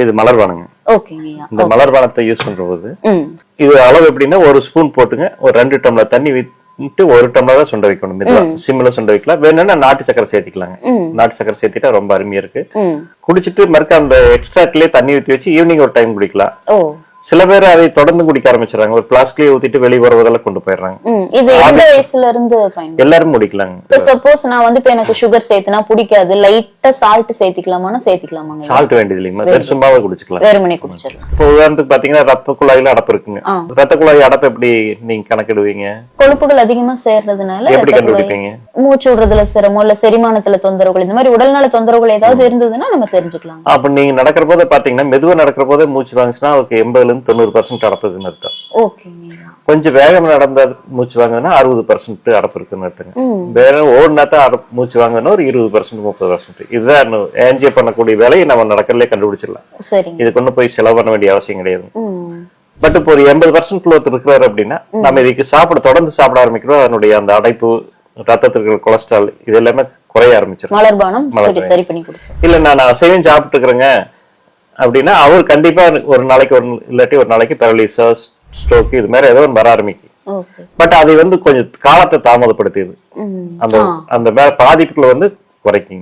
இது ஓகேங்கய்யா இந்த மலர்பானத்தை யூஸ் பண்ற போது இது அளவு எப்படின்னா ஒரு ஸ்பூன் போட்டுங்க. ஒரு ரெண்டு டம்ளர் தண்ணி விட்டு ஒரு டம்ளர் தான் சுண்ட வைக்கணும். மெதுவா. சிம்ல சுண்ட வைக்கலாம். வேணும்னா நாட்டு சக்கரை சேர்த்திக்கலாங்க. நாட்டு சக்கரை சேர்த்திட்டா ரொம்ப அருமையா இருக்கு. குடிச்சிட்டு மறுக்க அந்த எக்ஸ்ட்ராக்ட்லயே தண்ணி ஊத்தி வச்சு ஈவினிங் ஒரு டைம் குடிக்கலாம். சில பேர் அதை தொடர்ந்து குடிக்க ஆரம்பிச்சிடறாங்க. ஒரு பிளாஸ்க்லயே ஊத்திட்டு வெளியே வருவதெல்லாம் கொண்டு போயிடுறாங்க. இது எந்த வயசுல இருந்து எல்லாரும் முடிக்கலாங்க. சப்போஸ் நான் வந்து இப்ப எனக்கு சுகர் சேர்த்துனா பிடிக்காது. லைட்டா சால்ட் சேர்த்திக்கலாமானா சேர்த்திக்கலாமாங்க? சால்ட் வேண்டியது இல்லைங்களா வெறும் சும்மாவே குடிச்சுக்கலாம். வேறுமனே குடிச்சிடலாம். இப்போ உதாரணத்துக்கு பாத்தீங்கன்னா ரத்த குழாயில அடப்பு இருக்குங்க. ரத்த குழாய் அடப்பு எப்படி நீங்க கணக்கிடுவீங்க? கொழுப்புகள் அதிகமா சேர்றதுனால எப்படி கண்டுபிடிப்பீங்க? மூச்சு விடுறதுல சிரமம் இல்ல செரிமானத்துல தொந்தரவுகள் இந்த மாதிரி உடல்நல தொந்தரவுகள் ஏதாவது இருந்ததுன்னா நம்ம தெரிஞ்சுக்கலாம் அப்ப நீங்க நடக்கிற போது பாத்தீங்கன்னா மெதுவா நடக்கிற போதே மூச்சு வாங்குச்சுன்னா அதுக்கு எண்பதுல இருந்து தொண்ணூறு பர்சன்ட் அடப்பு இருக்குன்னு அர்த்தம் கொஞ்சம் வேகம் நடந்த மூச்சு வாங்குதுன்னா அறுபது பர்சன்ட் அடப்பு இருக்குன்னு அர்த்தங்க. ம். வேற ஓடினா தான் அடப்பு மூச்சு வாங்குதுன்னா ஒரு இருபது பர்சன்ட் முப்பது பர்சன்ட் இதுதான் ஏஞ்சிய பண்ணக்கூடிய வேலையை நம்ம நடக்கிறதுலே கண்டுபிடிச்சிடலாம். சரிங்க. இது கொண்டு போய் செலவு பண்ண வேண்டிய அவசியம் கிடையாது. பட் இப்போ ஒரு எண்பது பர்சன்ட் ஒருத்தர் இருக்கிறாரு அப்படின்னா நம்ம இதுக்கு சாப்பிட தொடர்ந்து சாப்பிட ஆரம்பிக்கிறோம். அதனுடைய அந்த அடைப்பு ரத்தத்தில் இருக்கிற கொலஸ்ட்ரால் இது எல்லாமே குறைய ஆரம்பிச்சிடும் மலர்பானம் இல்ல நான் அசைவம் சாப்பிட்டு இருக்கிறேங்க அப்படின்னா அவர் கண்டிப்பா ஒரு நாளைக்கு ஒரு இல்லாட்டி ஒரு நாளைக்கு பெரலிசா ஸ்ட்ரோக் இது மாதிரி ஏதோ ஒன்று வர ஆரம்பிக்கும். பட் அது வந்து கொஞ்சம் காலத்தை தாமதப்படுத்தியது அந்த அந்த பாதிப்புகளை வந்து குறைக்குங்க.